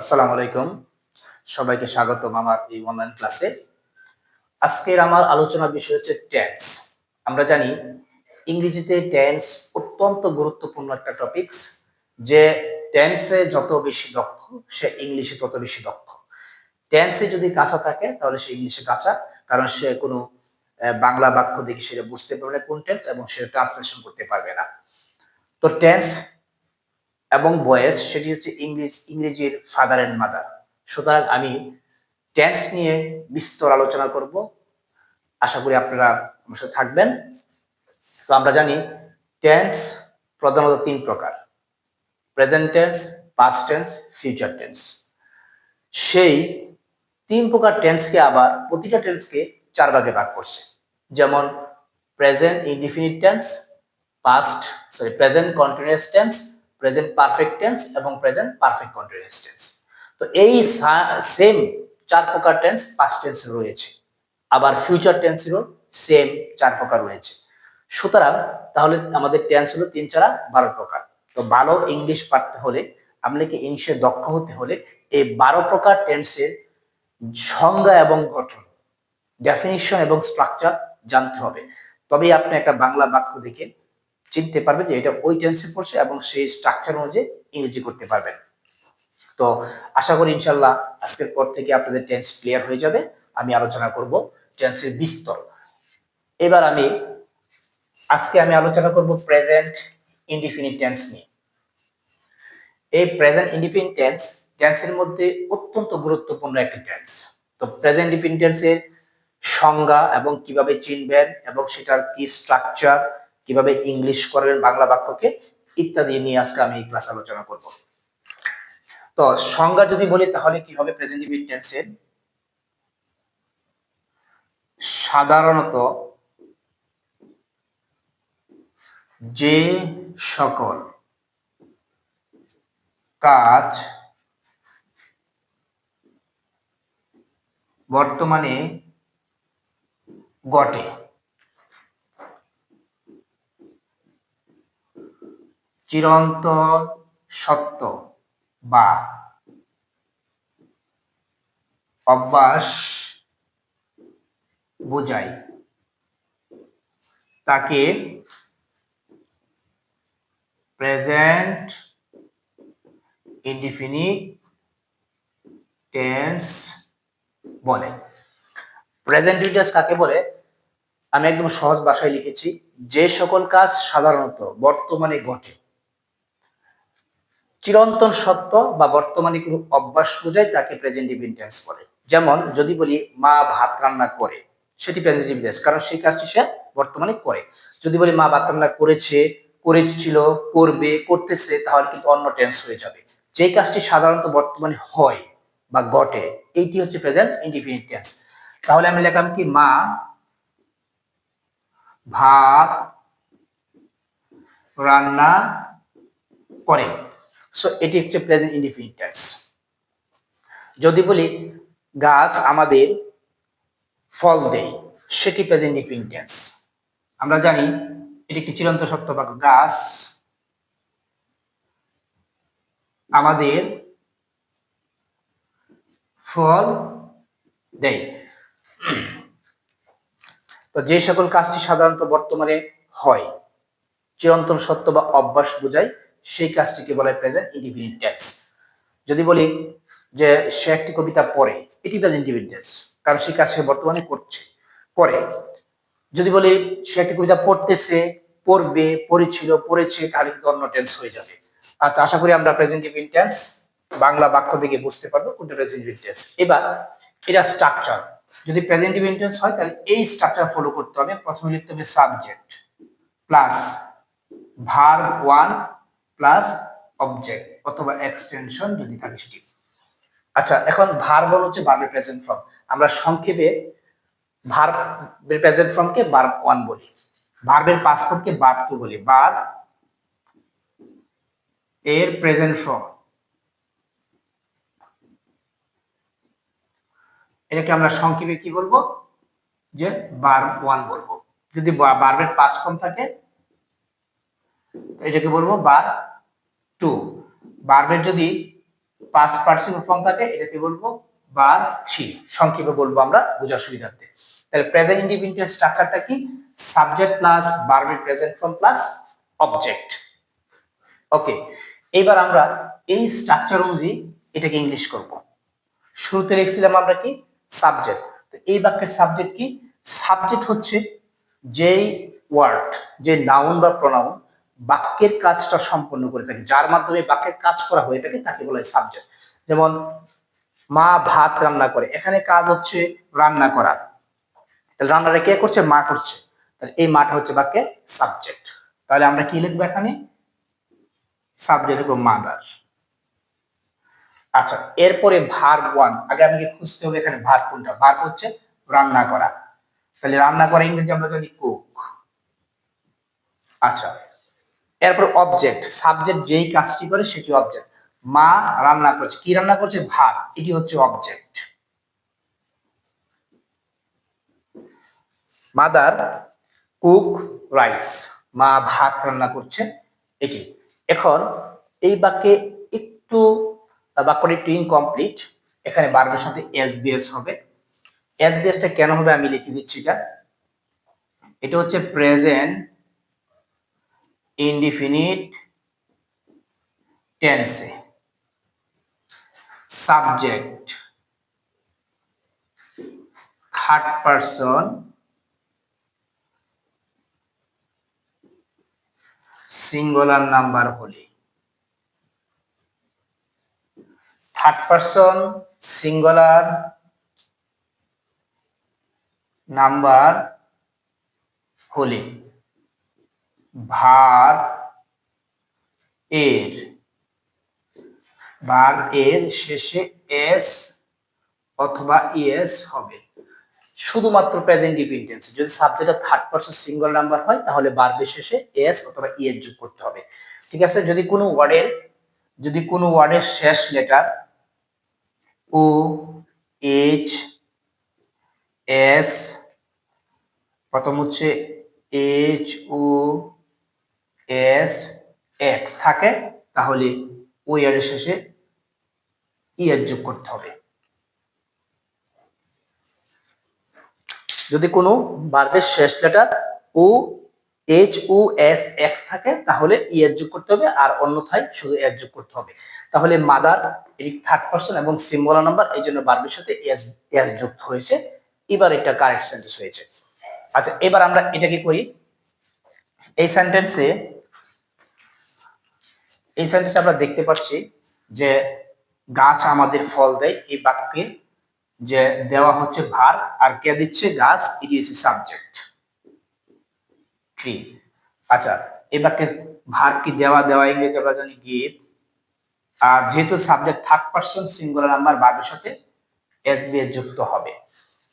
আসসালামু আলাইকুম। সবাইকে স্বাগতম আমার এই অনলাইন ক্লাসে আজকের আমার আলোচনার বিষয় হচ্ছে টেন্স আমরা জানি ইংরেজিতে টেন্স অত্যন্ত গুরুত্বপূর্ণ একটা টপিকস যে টেন্সে যত বেশি দক্ষ, সে ইংলিশে তত বেশি দক্ষ। টেন্সে যদি কাঁচা থাকে, তাহলে সে ইংলিশে কাঁচা, কারণ সে কোনো বাংলা বাক্য দেখে সেটা বুঝতে পারবে না কোন টেন্স এবং সেটা ট্রান্সলেশন করতে পারবে না। তো টেন্স এবং বয়েস সেটি হচ্ছে ইংলিশ, ইংরেজির ফাদার অ্যান্ড মাদার সুতরাং আমি টেন্স নিয়ে বিস্তর আলোচনা করব। আশা করি আপনারা আমার সাথে থাকবেন। তো আমরা জানি টেন্স প্রধানত তিন প্রকার। Present tense past tense future tense সেই তিন প্রকার টেন্সকে আবার প্রতিটা টেন্সকে চার ভাগে ভাগ করছে। যেমন present indefinite tense past sorry present continuous tense present perfect tense এবং প্রেজেন্ট পারফেক্ট কন্টিনিউয়াস টেন্স তো এই সেম চার প্রকার টেন্স পাস্ট টেন্স রয়েছে। আবার ফিউচার টেন্সেরও সেম চার প্রকার রয়েছে। সুতরাং তাহলে আমাদের টেন্স হলো তিন চারা বারো প্রকার। তো ভালো ইংলিশ পারতে হলে আপনাকে ইংলিশে দক্ষ হতে হলে এই বারো প্রকার টেন্সের সংজ্ঞা এবং গঠন ডেফিনিশন এবং স্ট্রাকচার জানতে হবে। তবেই আপনি একটা বাংলা বাক্য দেখে চিনতে পারবেন যে এটা ওই টেন্সে পড়ছে এবং সেই স্ট্রাকচার অনুযায়ী ইংরেজি করতে পারবেন। তো আশা করি ইনশাল্লাহ আজকের পর থেকে আপনাদের টেন্স ক্লিয়ার হয়ে যাবে। আমি আলোচনা করব টেন্সের বিস্তর। এবার আমি আজকে আমি আলোচনা করব প্রেজেন্ট ইনডিফিনিট টেন্স নিয়ে। এই প্রেজেন্ট ইনডিফিনিট টেন্স টেন্সের মধ্যে অত্যন্ত গুরুত্বপূর্ণ একটি টেন্স তো প্রেজেন্ট ইনডিফিনিট টেন্সের সংজ্ঞা এবং কীভাবে চিনবেন এবং সেটার কি স্ট্রাকচার কীভাবে ইংলিশ করবেন বাংলা বাক্যকে ইত্যাদি নিয়ে আজকে আমি এই ক্লাস আলোচনা করব। তো সংজ্ঞা যদি বলি, তাহলে কি হবে প্রেজেন্ট টেন্সের সাধারণত যে সকল কাজ বর্তমানে ঘটে চিরন্তন সত্য বা অভ্যাস বোঝায়। তাকে প্রেজেন্ট ইনডিফিনিট টেন্স বলে। প্রেজেন্ট টেন্স কাকে বলে? আমি একদম সহজ ভাষায় লিখেছি, যে সকল কাজ সাধারণত বর্তমানে ঘটে চিরন্তন সত্য বা বর্তমানে কোনো অভ্যাস বোঝায় তাকে প্রেজেন্ট টেন্স বলে। যেমন যদি বলি মা ভাত রান্না করে, সেটি প্রেজেন্ট টেন্স কারণ সেই কাজটি সে বর্তমানে করে। যদি বলি মা ভাত রান্না করেছে, করেছিল, করবে, করতেছে, তাহলে কিন্তু অন্য টেন্স হয়ে যাবে। যে কাজটি সাধারণত বর্তমানে হয় বা ঘটে, এইটি হচ্ছে প্রেজেন্ট ইনডিফিনিট টেন্স তাহলে আমি লিখলাম কি, মা ভাত রান্না করে। সো এটি হচ্ছে প্রেজেন্ট ইনডিফিনিট টেন্স যদি বলি গাছ আমাদের ফল দেয়, সেটি প্রেজেন্ট ইনডিফিনিট টেন্স আমরা জানি এটি একটি চিরন্ত সত্য বাক্য। গাছ আমাদের ফল দেয়। তো যে সকল কাজটি সাধারণত বর্তমানে হয়, চিরন্তন সত্য বা অভ্যাস বোঝায় সেই কাজটিকে বলা প্রেজেন্ট ইন্ডিফিনিট টেন্স যদি বলি যে সে একটি কবিতা পড়ে এটি প্রেজেন্ট ইন্ডিফিনিট টেন্স কারণ সেই কাজ সে বর্তমানে করছে করে যদি বলি সে একটি কবিতা পড়তেছে, পড়বে, পড়েছিল, পড়েছে, তাহলে কিন্তু অন্য টেন্স হয়ে যাবে। আচ্ছা আশা করি আমরা প্রেজেন্ট ইন্ডিফিনিট টেন্স বাংলা বাক্য থেকে বুঝতে পারব কোনটা প্রেজেন্ট ইন্ডিফিনিট টেন্স এবার, এটা স্ট্রাকচার যদি প্রেজেন্ট ইন্ডিফিনিট টেন্স হয়, তাহলে এই স্ট্রাকচার ফলো করতে হবে। প্রথমে লিখতে হবে subject plus verb one plus object অথবা এক্সটেনশন যদি থাকে সেটি। আচ্ছা এখন ভার বল হচ্ছে ভার্বের প্রেজেন্ট ফর্ম আমরা সংক্ষেপে ভার্বের প্রেজেন্ট ফর্মকে ভার্ব ওয়ান বলি। ভার্বের পাসপোর্টকে ভার্ব টু বলি। বার এর প্রেজেন্ট ফর্ম এটাকে আমরা সংক্ষেপে কি বলব? যে ভার্ব ওয়ান বলব। যদি ভার্বের পাস ফর্ম থাকে এটাকে বলব বার টু। ভার্বের যদি পাঁচ পার্সেন্ট ফর্ম থাকে, এটাকে বলব বার থ্রি। সংক্ষেপে বলব আমরা, বোঝার সুবিধার্থে। তাহলে প্রেজেন্ট ইন্ডিপেন্ডেন্ট স্ট্রাকচারটা কি? সাবজেক্ট প্লাস ভার্বের present form plus object okay এবার আমরা এই স্ট্রাকচার অনুযায়ী এটাকে ইংলিশ করব। শুরুতে লিখছিলাম আমরা কি? সাবজেক্ট তো এই বাক্যের সাবজেক্ট কি? সাবজেক্ট হচ্ছে যেই ওয়ার্ড যে নাউন বা প্রনাউন বাক্যের কাজটা সম্পন্ন করে থাকে, যার মাধ্যমে বাক্যের কাজ করা হয়ে থাকে তাকে বলা হয় সাবজেক্ট যেমন, মা ভাত রান্না করে, এখানে কাজ হচ্ছে রান্না করা। তাহলে রান্নাটা কে করছে? মা করছে। তাহলে এই মাটা হচ্ছে বাক্যের সাবজেক্ট তাহলে আমরা কি লিখব এখানে? সাবজেক্ট লিখব মাদার আচ্ছা এরপরে ভার ওয়ান আগে আমাকে খুঁজতে হবে এখানে ভার কোনটা। ভার হচ্ছে রান্না করা। তাহলে রান্না করা ইংরেজি আমরা জানি কুক আচ্ছা এরপর অবজেক্ট সাবজেক্ট যেই কাজটি করে সেটি অবজেক্ট মা রান্না করছে, কি রান্না করছে? ভাত, এটি হচ্ছে অবজেক্ট মাদার কুক রাইস মা ভাত রান্না করছে, এটি। এখন এই বাক্যে একটু বাক্যটি একটু ইনকমপ্লিট এখানে বারবার সাথে এস বিএস হবে। এস বিএসটা কেন হবে আমি লিখে দিচ্ছি এটা। এটা হচ্ছে প্রেজেন্ট ইনডিফিনিট টেন্সে subject third person singular number হলে। থার্ড পারসন সিঙ্গুলার নাম্বার হলে। ভার এর ভার এর শেষে এস অথবা ইএস হবে। শুধুমাত্র প্রেজেন্ট ডিপেন্ডেন্স যদি সাবজেক্টটা থার্ড পারসন সিঙ্গল নাম্বার হয়, তাহলে বার্বের শেষে এস অথবা ই এর যোগ করতে হবে। ঠিক আছে? যদি কোনো ওয়ার্ডের যদি কোনো ওয়ার্ডের শেষ লেটার ও এইচ এস প্রথম হচ্ছে এইচ ও এস এক্স থাকে, তাহলে ওই এর শেষে ই এর যোগ করতে হবে। যদি কোনো বার্বের শেষ letter O H O S X থাকে, তাহলে ই এর যোগ করতে হবে, আর অন্যথায় শুধু এর যোগ করতে হবে। তাহলে মাদার থার্ড পার্সন এবং সিম্বলা নাম্বার এই জন্য বার্বের সাথে এস এস যুক্ত হয়েছে। এবার এটা কারেক্ট সেন্টেন্স হয়েছে। আচ্ছা এবার আমরা এটা কি করি। এই সেন্টেন্সে এই সেন্টেন্সে আমরা দেখতে পাচ্ছি যে গাছ আমাদের ফল দেয়। এই বাক্যে যে দেওয়া হচ্ছে ভার আর কে দিচ্ছে গাছ ইট ইজ সাবজেক্ট ট্রি আচ্ছা এই বাক্যে ভার কি দেওয়া দেওয়া ইংরেজি আমরা জানি গিভ আর যেহেতু subject third person singular number ভার্বের সাথে এস দিয়ে যুক্ত হবে।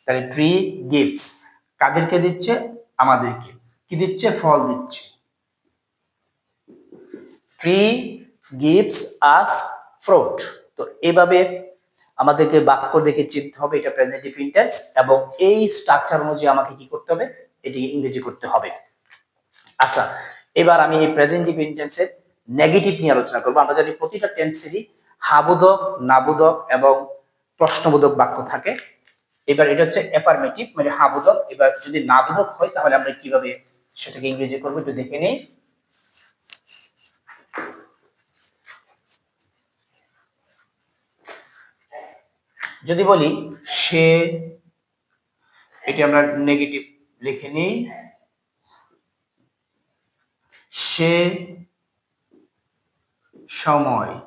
তাহলে ট্রি গিভস কাদেরকে দিচ্ছে? আমাদেরকে। কি দিচ্ছে? ফল দিচ্ছে। ট্রি গিভস আস ফ্রুট তো এভাবে আমাদেরকে বাক্য দেখে চিনতে হবে, এটা প্রেজেন্টিভ ইন্টেন্স এবং এই স্ট্রাকচার অনুযায়ী আমাকে কি করতে হবে? এটি ইংরেজি করতে হবে। আচ্ছা এবার আমি এই প্রেজেন্টিভ ইন্টেন্সের নেগেটিভ নিয়ে আলোচনা করব। আমরা জানি প্রতিটা টেন্সেরই হাবোধক নাবোধক এবং প্রশ্নবোধক বাক্য থাকে। এবার এটা হচ্ছে অ্যাফার্মেটিভ মানে হাবোধক এবার যদি নাবোধক হয়, তাহলে আমরা কীভাবে সেটাকে ইংরেজি করব একটু দেখে নেই। যদি বলি সে, এটি আমরা নেগেটিভ লিখে নিই। সে সময়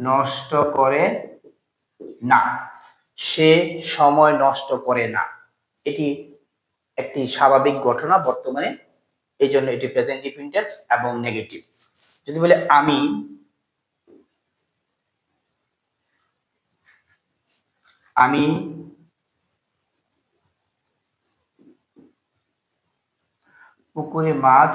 নষ্ট করে না। সে সময় নষ্ট করে না। এটি একটি স্বাভাবিক ঘটনা বর্তমানে। এই জন্য এটি প্রেজেন্টিভ ইন্টেন্স এবং নেগেটিভ যদি বলে আমি আমি পুকুরে মাছ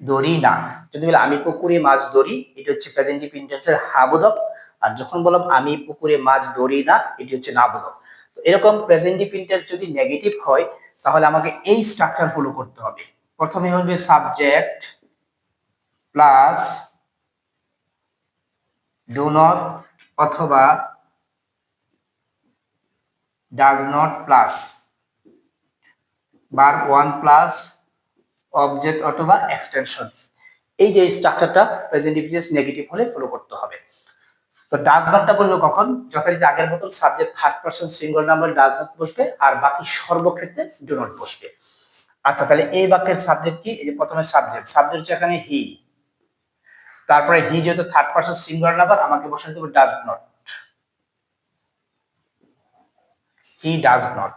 ধরি না। যদি বলে আমি পুকুরে মাছ ধরি, এটা হচ্ছে প্রেজেন্টিভ ইন্টেন্সের হাবোধক আর যখন বললাম আমি পুকুরে মাছ ধরি না, এটি হচ্ছে নাবোধক তো এরকম প্রেজেন্টিভ ইন্টেন্স যদি নেগেটিভ হয়, তাহলে আমাকে এই স্ট্রাকচার ফলো করতে হবে। প্রথমে হবে সাবজেক্ট প্লাস ডু নট অথবা ডাজ নট প্লাস বার ওয়ান প্লাস অবজেক্ট অথবা এক্সটেনশন এই যে স্ট্রাকচারটা প্রেজেন্ট ইনডিফিনিট নেগেটিভ হলে ফলো করতে হবে। তো ডাজ নটটা বলব কখন? যথারীতি আগের মতন subject third person single number does not বসবে আর বাকি সর্বক্ষেত্রে ডু নট বসবে। আচ্ছা তাহলে এই বাক্যের সাবজেক্ট কি? এই যে প্রথমে সাবজেক্ট সাবজেক্ট হচ্ছে এখানে হি তারপরে হি যেহেতু থার্ড পারসন সিঙ্গুলার নাম্বার আমাকে বসাতে হবে does not he does not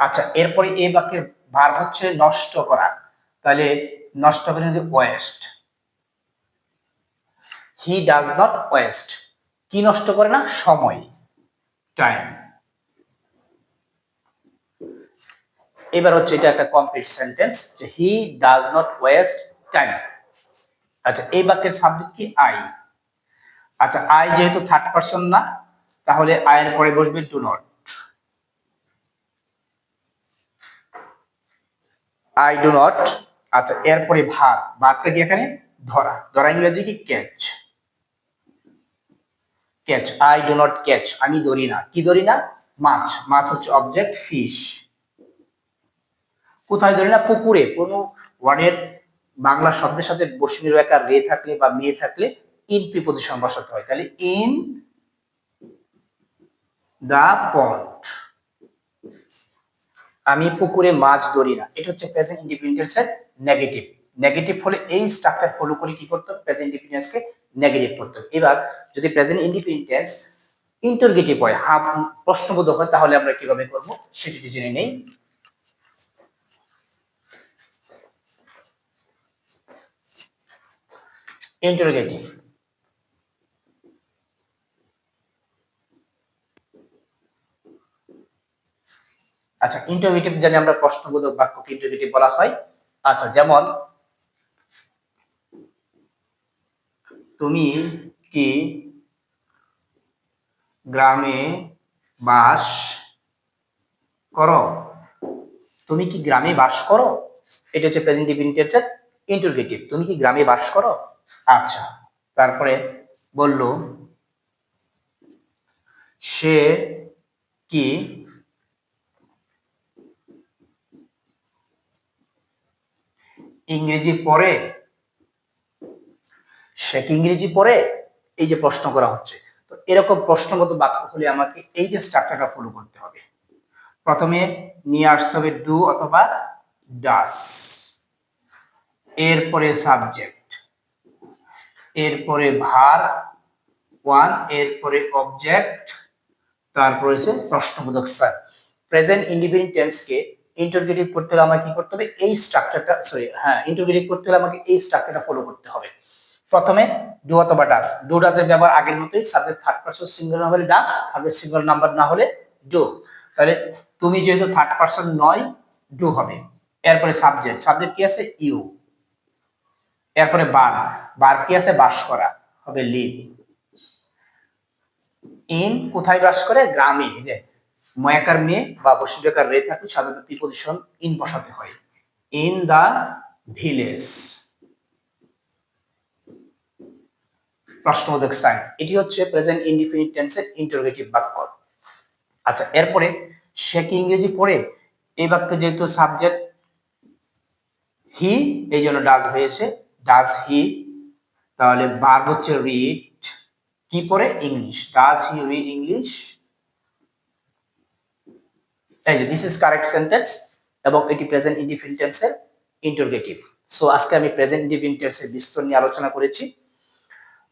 আচ্ছা এরপরে এই বাক্যের ভার হচ্ছে নষ্ট করা। তাহলে নষ্ট করে যদি waste he does not waste কি নষ্ট করে না? সময়। টাইম এবার হচ্ছে এটা একটা কমপ্লিট সেন্টেন্স যে he does not waste time আচ্ছা এই বাক্যের সাবজেক্ট কি? আই আচ্ছা আই যেহেতু থার্ড পারসন না, তাহলে আয়ের পরে বসবে do not I do not আচ্ছা এরপরে ভার। ভারটা কি এখানে? ধরা। ধরা ইংরেজি কি? Catch catch I do not catch আমি ধরি না। কি ধরি না? মাছ। মাছ হচ্ছে অবজেক্ট ফিশ কোথায় ধরি না? পুকুরে। কোনো ওয়ার্ডের বাংলা শব্দের সাথে বসিনী রেখা রে থাকলে বা মেয়ে থাকলে ইন প্রিপোজিশন বসাতে হয়। তাহলে ইন দা পন্ড আমি পুকুরে মাছ ধরি না। এটা হচ্ছে প্রেজেন্ট ইন্ডিপেন্ডেন্স এর নেগেটিভ নেগেটিভ হলে এই স্ট্রাকচার ফলো করে কি করতে প্রেজেন্ট ইন্ডিপেন্ডেন্স কে নেগেটিভ করতে এবার যদি প্রেজেন্ট ইন্ডিপেন্ডেন্স ইন্টারগেটিভ হয় হাফ প্রশ্নবোধক হয়, তাহলে আমরা কীভাবে করব? সেটি জেনে নেই। ইন্টারগেটিভ আচ্ছা ইন্টারগেটিভ জানি আমরা প্রশ্নবোধক বাক্যকে ইন্টারগেটিভ বলা হয়। আচ্ছা যেমন, তুমি কি গ্রামে বাস করো? তুমি কি গ্রামে বাস করো? এটা হচ্ছে প্রেজেন্ট ইন্টেন্সের ইন্টারগেটিভ তুমি কি গ্রামে বাস করো? আচ্ছা তারপরে বলল, সে কি ইংরেজি পড়ে, সে কি ইংরেজি পড়ে? এই যে প্রশ্ন করা হচ্ছে। তো এরকম প্রশ্নগত বাক্য হলে আমাকে এই যে স্ট্রাকচারটা ফলো করতে হবে। প্রথমে নিয়ে আসতে হবে ডু অথবা ডাস এরপরে সাবজেক্ট এরপরে ভার ওয়ান এরপরে অবজেক্ট তারপরে হচ্ছে প্রশ্নবোধক স্যার প্রেজেন্ট ইন্ডিপেন্ডেন্ট টেন্সকে ইন্টারগ্রেটিভ করতে হলে আমাকে কি করতে হবে? এই স্ট্রাকচারটা সরি হ্যাঁ ইন্টারগ্রেটিভ করতে হলে আমাকে এই স্ট্রাকচারটা ফলো করতে হবে। প্রথমে ডু অথবা ডাস ডু ডাসের ব্যবহার আগের মতোই subject third person single number does subject single number না হলে ডু তাহলে তুমি যেহেতু থার্ড পারসন নয় ডু হবে। এরপরে সাবজেক্ট সাবজেক্ট কি আছে? ইউ এরপরে বার বার কি আছে? বাস করা। হবে লিভ ইন কোথায় বাস করে? গ্রামে ময়াকার মেয়ে বা বসিকার রে থাকলে সাধারণত প্রিপোজিশন ইন বসাতে হয়। In the village. প্রশ্নবোধক সাইন। এটি হচ্ছে প্রেজেন্ট ইনডিফিনিট টেন্সের ইন্টারোগেটিভ বাক্য। আচ্ছা এরপরে সে কি ইংরেজি পড়ে? এই বাক্যে যেহেতু সাবজেক্ট হি, এই জন্য ডাজ হয়েছে। ডাজ হি তাহলে বার হচ্ছে রিড কি পড়ে? English does he read English এই যে দিস ইজ কারেক্ট সেন্টেন্স এবং এটি প্রেজেন্ট ইনডিফিনিট টেন্সের ইন্টারোগেটিভ সো আজকে আমি প্রেজেন্ট ইনডিফিনিট টেন্সের বিস্তর নিয়ে আলোচনা করেছি।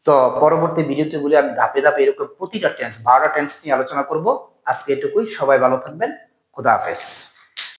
তো, পরবর্তী ভিডিওতে বলে আমি ধাপে ধাপে এরকম প্রতিটা টেন্স বারোটা টেন্স নিয়ে আলোচনা করব। আজকে এটুকুই, সবাই ভালো থাকবেন, খুদা হাফেজ।